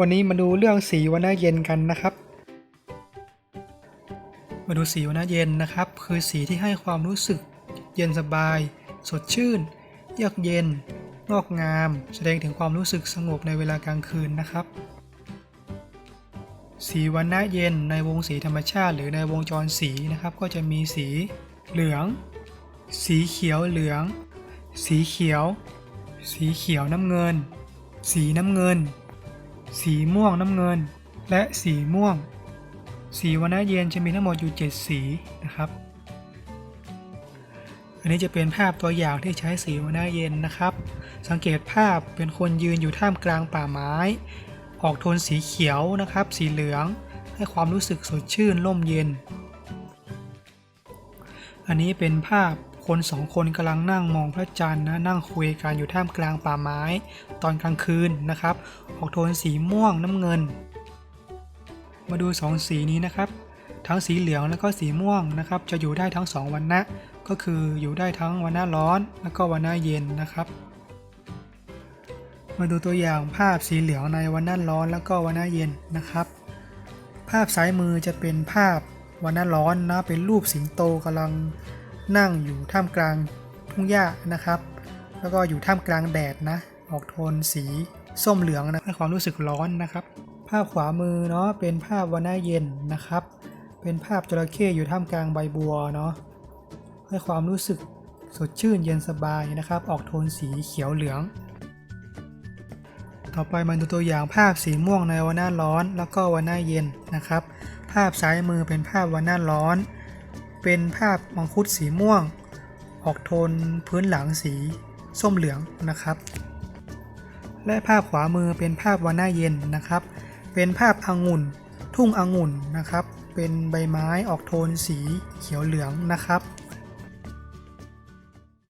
วันนี้มาดูเรื่องสีวันหน้าเย็นกันนะครับ มาดูสีวันหน้าเย็นนะครับ คือสีที่ให้ความรู้สึก เย็นสบาย สดชื่น เยือกเย็น งอกงาม แสดงถึงความรู้สึกสงบในเวลากลางคืนนะครับ สีวันหน้าเย็นในวงสีธรรมชาติ หรือในวงจรสีนะครับ ก็จะมีสีเหลือง สีเขียวเหลือง สีเขียว สีเขียวน้ำเงิน สีน้ำเงิน สีม่วงน้ำเงิน และสีม่วง สีวนาเย็นจะมีทั้งหมดอยู่ 7 สีนะครับ อันนี้จะเป็นภาพตัวอย่างที่ใช้สีวนาเย็นนะครับ สังเกตภาพเป็นคนยืนอยู่ท่ามกลางป่าไม้ ออกโทนสีเขียวนะครับ สีเหลือง ให้ความรู้สึกสดชื่นร่มเย็น อันนี้เป็นภาพ คนสองคนกำลังนั่งมองพระจันทร์นะนั่งคุยกันอยู่ท่ามกลางป่าไม้ ตอนกลางคืนนะครับ ออกโทนสีม่วงน้ำเงิน มาดูสองสีนี้นะครับ ทั้งสีเหลืองแล้วก็สีม่วงนะครับ จะอยู่ได้ทั้งสองวันนะก็คืออยู่ได้ทั้งวันหน้าร้อนแล้วก็วันหน้าเย็นนะครับ มาดูตัวอย่างภาพสีเหลืองในวันหน้าร้อนแล้วก็วันหน้าเย็นนะครับ ภาพซ้ายมือจะเป็นภาพวันหน้าร้อนนะเป็นรูปสิงโตกำลัง นั่งอยู่ท่ามกลางทุ่งหญ้านะครับ แล้วก็อยู่ท่ามกลางแดดนะ ออกโทนสีส้มเหลืองนะให้ความรู้สึกร้อนนะครับ ภาพขวามือเนาะเป็นภาพวันหน้าเย็นนะครับ เป็นภาพจระเข้อยู่ท่ามกลางใบบัวเนาะให้ความรู้สึกสดชื่นเย็นสบายนะครับ ออกโทนสีเขียวเหลือง ต่อไปมาดูตัวอย่างภาพสีม่วงในวันหน้าร้อน แล้วก็วันหน้าเย็นนะครับ ภาพซ้ายมือเป็นภาพวันหน้าร้อน เป็นภาพมังคุดสีม่วง ออกโทนพื้นหลังสีส้มเหลืองนะครับ และภาพขวามือเป็นภาพวันหน้าเย็นนะครับ เป็นภาพองุ่น ทุ่งองุ่นนะครับ เป็นใบไม้ออกโทนสีเขียวเหลืองนะครับ